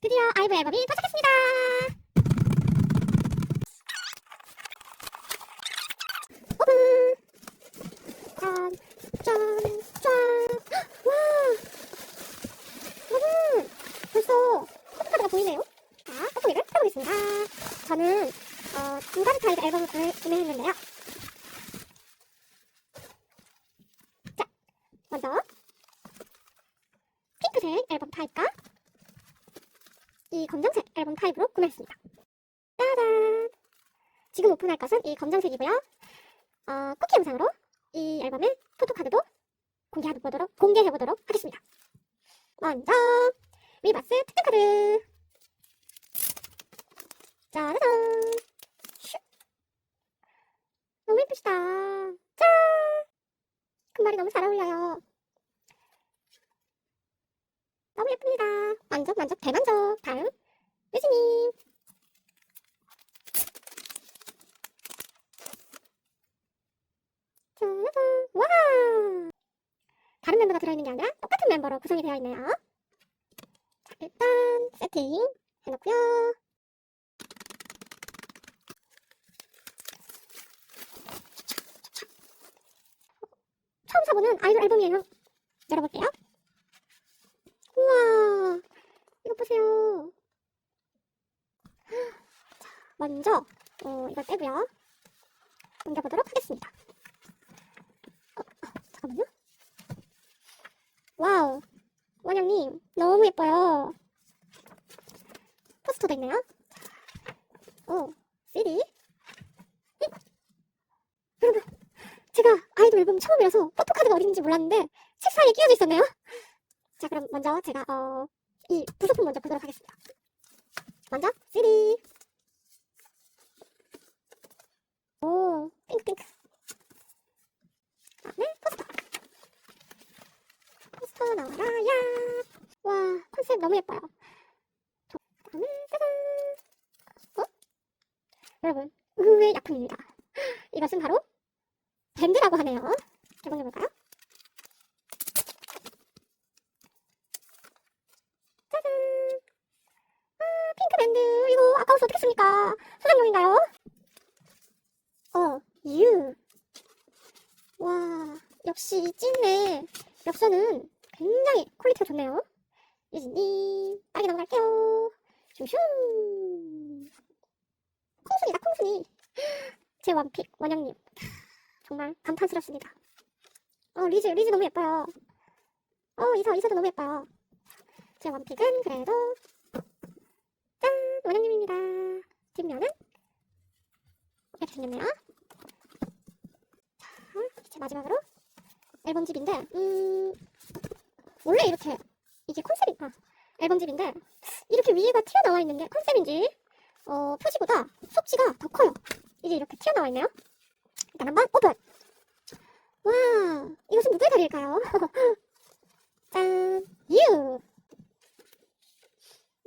드디어 아이브 앨범이 도착했습니다. 오픈! 짠, 짠, 짠. 와! 여러분, 벌써 포토카드가 보이네요. 자, 포토기를 펴보겠습니다. 저는 어, 두 가지 타입의 앨범을 구매- 구매했는데요. 자, 먼저 핑크색 앨범 타입과 이 검정색 앨범 타입으로 구매했습니다. 짜잔! 지금 오픈할 것은 이 검정색이고요. 어, 쿠키 영상으로 이 앨범의 포토카드도 공개해보도록, 공개해보도록 하겠습니다. 먼저 위바스 특典카드 짜라잔 슉 너무 예쁘시다 짠 금발이 너무 잘 어울려요 너무 예쁩니다. 만족 만족 대만족. 다음. 유진님 짜라잔 와 다른 멤버가 들어있는 게 아니라 똑같은 멤버로 구성이 되어 있네요. 자, 일단 세팅 해놓고요. 처음 사보는 아이돌 앨범이에요. 열어볼게요. 우와, 자, 먼저 어, 이걸 떼고요. 옮겨보도록 하겠습니다. 어, 어, 잠깐만요. 와우, 원영님 너무 예뻐요. 포스터도 있네요. 오, CD. 잉? 여러분, 제가 아이돌 앨범 처음이라서 포토카드가 어딘지 몰랐는데 책 사이에 끼어져 있었네요. 자, 그럼 먼저 제가 어, 이 부속품 먼저 보도록 하겠습니다. 먼저 CD. 오, 핑크 핑크. 다음에 포스터. 포스터 나와라 야. 와, 컨셉 너무 예뻐요. 저- 다음에 짜잔. 어? 여러분, 의외의 약품입니다. 이것은 바로 밴드라고 하네요. 개봉해볼까요? 짜잔! 아, 핑크 어떻게 씁니까? 소장용인가요? 어, 유. 와, 역시 찐네. 엽서는 굉장히 퀄리티가 좋네요. 유진님, 빨리 넘어갈게요. 슝슝. 콩순이다, 콩순이. 제 원픽, 원영님. 정말 감탄스럽습니다. 어, 리즈, 리즈 너무 예뻐요. 어, 이서, 이서도 너무 예뻐요. 제 원픽은 그래도, 짠! 원영님입니다. 뒷면은 이렇게 생겼네요. 자, 이제 마지막으로 앨범집인데, 음, 원래 이렇게, 이게 컨셉이, 아, 앨범집인데, 이렇게 위에가 튀어나와 있는 게 컨셉인지, 어, 표지보다 속지가 더 커요. 이게 이렇게 튀어나와 있네요. 일단 한번 오픈! 와, 이것은 누구의 다리일까요? 짠, 유!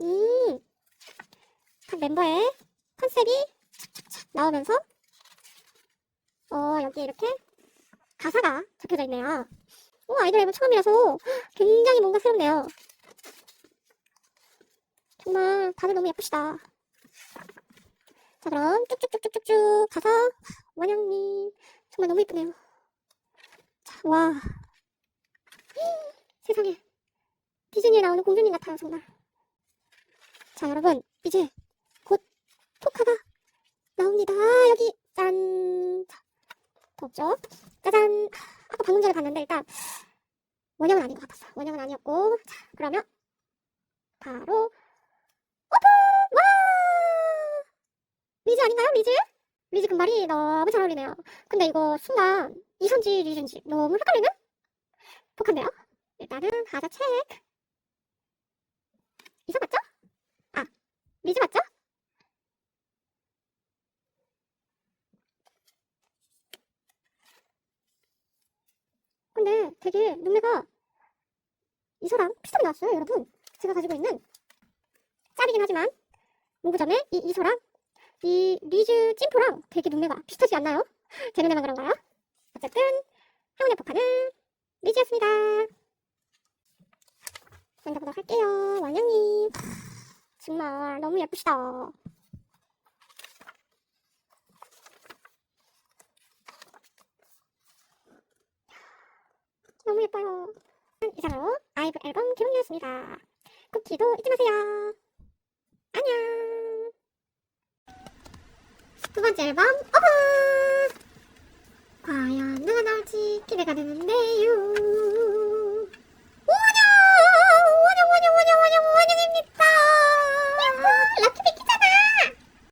음, 각 멤버의 컨셉이 나오면서, 어, 여기 이렇게 가사가 적혀져 있네요. 오, 아이돌 앨범 처음이라서 굉장히 뭔가 새롭네요. 정말 다들 너무 예쁘시다. 자, 그럼 쭉쭉쭉쭉쭉쭉 가서 원영님 정말 너무 예쁘네요. 자, 와. 세상에. 디즈니에 나오는 공주님 같아요, 정말. 자, 여러분. 이제 곧 토카가 나옵니다. 여기, 짠. 없죠? 짜잔. 아까 전에 봤는데, 일단, 원형은 아닌 것 같았어. 원형은 아니었고. 자, 그러면, 바로, 오픈! 와! 리즈 아닌가요, 리즈? 리즈 금발이 너무 잘 어울리네요. 근데 이거 순간 이선지 리즈인지 너무 헷갈리는? 독한데요? 일단은 하자 체크. 이선 맞죠? 아, 리즈 맞죠? 근데 되게 눈매가 이서랑 비슷하게 나왔어요, 여러분. 제가 가지고 있는 짭이긴 하지만 문구점에 이 이서랑 이 리즈 찐포랑 되게 눈매가 비슷하지 않나요? 제 눈에만 그런가요? 어쨌든 행운의 포카는 리즈였습니다. 만져보도록 할게요. 원영님. 정말 너무 예쁘시다. 너무 예뻐요. 이상으로 아이브 개봉이었습니다. 쿠키도 잊지 마세요. 안녕. 두 번째 앨범 오픈! 과연 누가 나올지 기대가 되는데요.